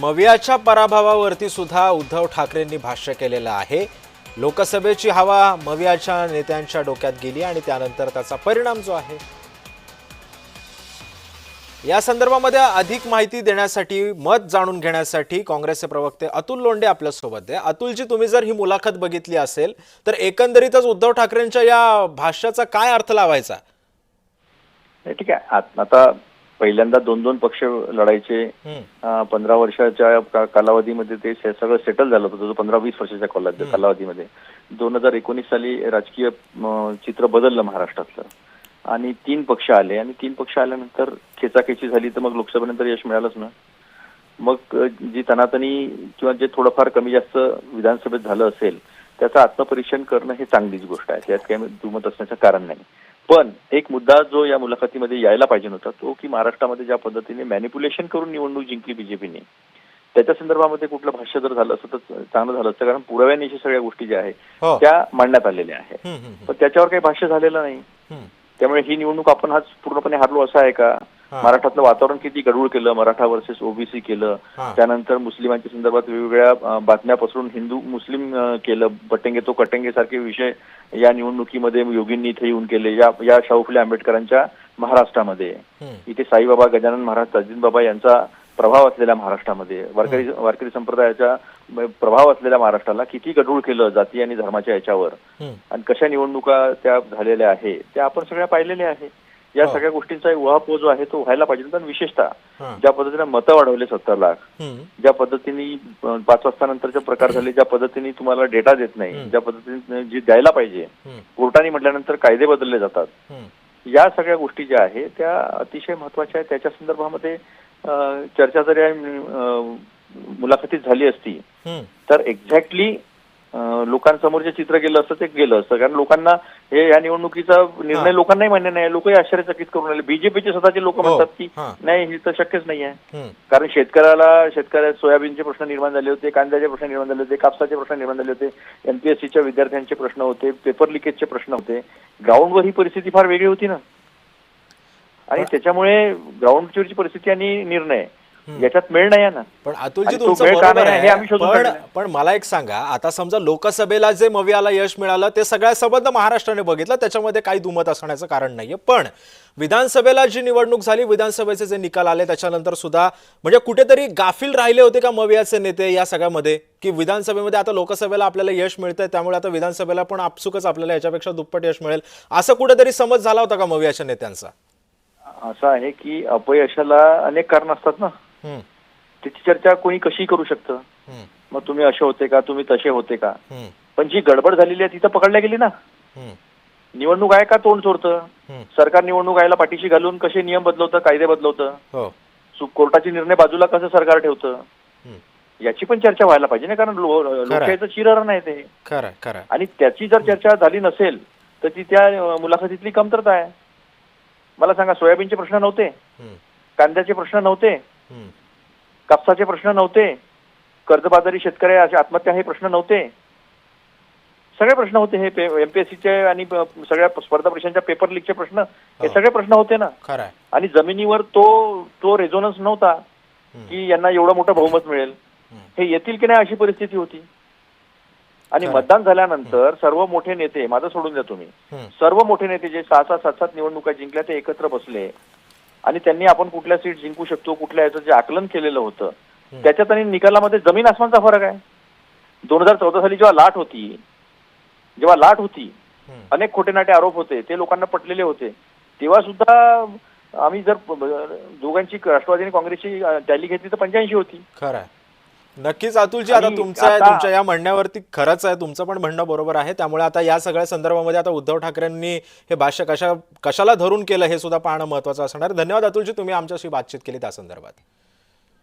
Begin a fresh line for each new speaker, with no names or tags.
मवियाच्या पराभवावरती सुद्धा उद्धव ठाकरेंनी भाष्य केलेलं आहे. लोकसभेची हवा मवियाच्या नेत्यांच्या डोक्यात गेली आणि त्यानंतर त्याचा परिणाम जो आहे. या संदर्भामध्ये अधिक माहिती देण्यासाठी मत जाणून घेण्यासाठी काँग्रेसचे प्रवक्ते अतुल लोंडे आपल्यासोबत आहे. अतुलजी तुम्ही जर ही मुलाखत बघितली असेल तर एकंदरीतच उद्धव ठाकरेंच्या या भाष्याचा काय अर्थ लावायचा?
ठीक आहे. आता पहिल्यांदा दोन दोन पक्ष लढायचे. पंधरा वर्षाच्या कालावधीमध्ये ते सगळं सेटल झालं होतं. जो पंधरा वीस वर्षाच्या काला- कालावधीमध्ये. दोन हजार एकोणीस साली राजकीय चित्र बदललं महाराष्ट्रातलं. आणि तीन पक्ष आले. आणि तीन पक्ष आल्यानंतर खेचाखेची झाली तर मग लोकसभेनंतर यश मिळालंच ना. मग जी तनातनी किंवा जे थोडंफार कमी जास्त विधानसभेत झालं असेल त्याचं आत्मपरीक्षण करणं हे चांगलीच गोष्ट आहे. त्यात काही दुमत असण्याचं कारण नाही. पण एक मुद्दा जो या मुलाखतीमध्ये यायला पाहिजे होता तो की महाराष्ट्रामध्ये ज्या पद्धतीने मॅनिप्युलेशन करून निवडणूक जिंकली बीजेपीने त्याच्या संदर्भामध्ये कुठलं भाष्य जर झालं असतं तर चांगलं झालं असतं. कारण पुराव्यानिशी सगळ्या गोष्टी ज्या आहेत
हो.
त्या मांडण्यात आलेल्या आहेत. पण त्याच्यावर काही भाष्य झालेलं नाही. त्यामुळे ही निवडणूक आपण आज पूर्णपणे हारलो असं आहे का? महाराष्ट्रातलं वातावरण किती गडबड केलं मराठा वर्सेस ओबीसी केलं. त्यानंतर मुस्लिमांच्या संदर्भात वेगवेगळ्या बातम्या पसरून हिंदू मुस्लिम केलं. बटेंगे तो कटेंगे सारखे विषय या निवडणुकीमध्ये योगींनी इथे येऊन केले. या या शाहू फुले आंबेडकरांच्या महाराष्ट्रामध्ये. इथे साईबाबा गजानन महाराज ताजीन बाबा यांचा प्रभाव असलेल्या महाराष्ट्रामध्ये. वारकरी वारकरी संप्रदायाचा प्रभाव असलेल्या महाराष्ट्राला किती गडूळ केलं जाती आणि धर्माच्या याच्यावर. आणि कशा निवडणुका त्या झालेल्या आहे त्या आपण सगळ्या पाहिलेल्या आहे. या
हो.
सगळ्या गोष्टींचा एक उहापोह जो आहे तो व्हायला पाहिजे पण विशेषतः. ज्या पद्धतीने मतं वाढवले सत्तर लाख. ज्या पद्धतीने पाच वाजता नंतरचे प्रकार झाले ज्या पद्धतीने तुम्हाला डेटा देत नाही. ज्या पद्धतीने जी द्यायला पाहिजे. कोर्टाने म्हटल्यानंतर कायदे बदलले जातात. या सगळ्या गोष्टी ज्या आहेत त्या अतिशय महत्त्वाच्या आहेत त्याच्या संदर्भामध्ये चर्चा जर मुलाखतीत झाली असती. तर एक्झॅक्टली लोकांसमोर जे चित्र गेलं असतं ते गेलं असतं कारण लोकांना हे या निवडणुकीचा. निर्णय लोकांनाही मान्य नाही लोकही आश्चर्यचकित करून आले बीजेपीचे स्वतःचे लोक
हो.
म्हणतात की. नाही हे तर शक्यच नाही आहे. कारण शेतकऱ्याला शेतकऱ्या सोयाबीनचे प्रश्न निर्माण झाले होते कांद्याचे प्रश्न निर्माण झाले होते कापसाचे प्रश्न निर्माण झाले होते एमपीएससीच्या विद्यार्थ्यांचे प्रश्न होते पेपर लिकेजचे प्रश्न होते ग्राउंडवर ही परिस्थिती फार वेगळी होती ना आणि त्याच्यामुळे ग्राउंडची परिस्थिती आणि निर्णय. याच्यात मेळ नाही ना.
पण अतुलजी तुमचं बरोबर
हे
आहे. पण. पण मला एक सांगा आता समजा लोकसभेला जे मवियाला यश मिळालं ते सगळ्या संबंध महाराष्ट्राने बघितलं त्याच्यामध्ये काही दुमत असण्याचं कारण नाहीये. पण विधानसभेला जी निवडणूक झाली विधानसभेचे जे निकाल आले त्याच्यानंतर सुद्धा म्हणजे कुठेतरी गाफील राहिले होते का मवियाचे नेते या सगळ्यामध्ये? की विधानसभेमध्ये आता लोकसभेला आपल्याला यश मिळतंय त्यामुळे आता विधानसभेला पण आपसुकच आपल्याला याच्यापेक्षा दुप्पट यश मिळेल. असं कुठेतरी समज झाला होता का मवियाच्या नेत्यांचा?
असं आहे की अपयशाला अनेक कारण असतात ना. त्याची चर्चा कोणी कशी करू शकतं. मग तुम्ही असे होते का तुम्ही तसे होते का? पण जी गडबड झालेली आहे तिथं पकडल्या गेली ना. निवडणूक आहे का तोंड चोरतं?
हम्म.
सरकार निवडणूक आयला पाठीशी घालून कसे नियम बदलवतं कायदे बदलवतं?
हो.
कोर्टाचे निर्णय बाजूला कसं सरकार ठेवतं. याची पण चर्चा व्हायला पाहिजे ना कारण लोकशाहीचं चिरहरण आहे ते. आणि त्याची जर चर्चा झाली नसेल तर ती त्या मुलाखतीतली कमतरता आहे. मला सांगा सोयाबीनचे प्रश्न नव्हते? कांद्याचे प्रश्न नव्हते. कापसाचे प्रश्न नव्हते कर्जबाजारी शेतकरी आत्महत्या हे प्रश्न नव्हते सगळे प्रश्न होते हे एमपीएससीचे आणि सगळ्या स्पर्धा परीक्षांच्या पेपर लीकचे प्रश्न हे
हो.
सगळे प्रश्न होते ना. आणि जमिनीवर तो तो रेझोनन्स नव्हता. की यांना एवढं मोठं बहुमत मिळेल. हे येतील की नाही अशी परिस्थिती होती आणि. मतदान झाल्यानंतर सर्व मोठे नेते माझं सोडून द्या तुम्ही. सर्व मोठे नेते जे सहा सहा सात सात निवडणुका जिंकल्या ते एकत्र बसले आणि त्यांनी आपण कुठल्या सीट जिंकू शकतो कुठल्या याचं जे आकलन केलेलं होतं. त्याच्यात आणि निकालामध्ये जमीन आसमानचा फरक आहे दोन हजार चौदा साली जेव्हा लाट होती जेव्हा लाट होती. अनेक खोटे नाटे आरोप होते ते लोकांना पटलेले होते तेव्हा सुद्धा आम्ही जर दोघांची राष्ट्रवादी आणि काँग्रेसची टॅली घेतली तर पंच्याऐंशी होती
खरं नक्कीच अतुलजी आता तुमचं आहे तुमच्या या म्हणण्यावरती खरंच आहे तुमचं पण म्हणणं बरोबर आहे त्यामुळे आता या सगळ्या संदर्भामध्ये आता उद्धव ठाकरेंनी हे भाष्य कशा कशाला धरून केलं हे सुद्धा पाहणं महत्वाचं असणार आहे. धन्यवाद अतुलजी तुम्ही आमच्याशी बातचीत केली त्या संदर्भात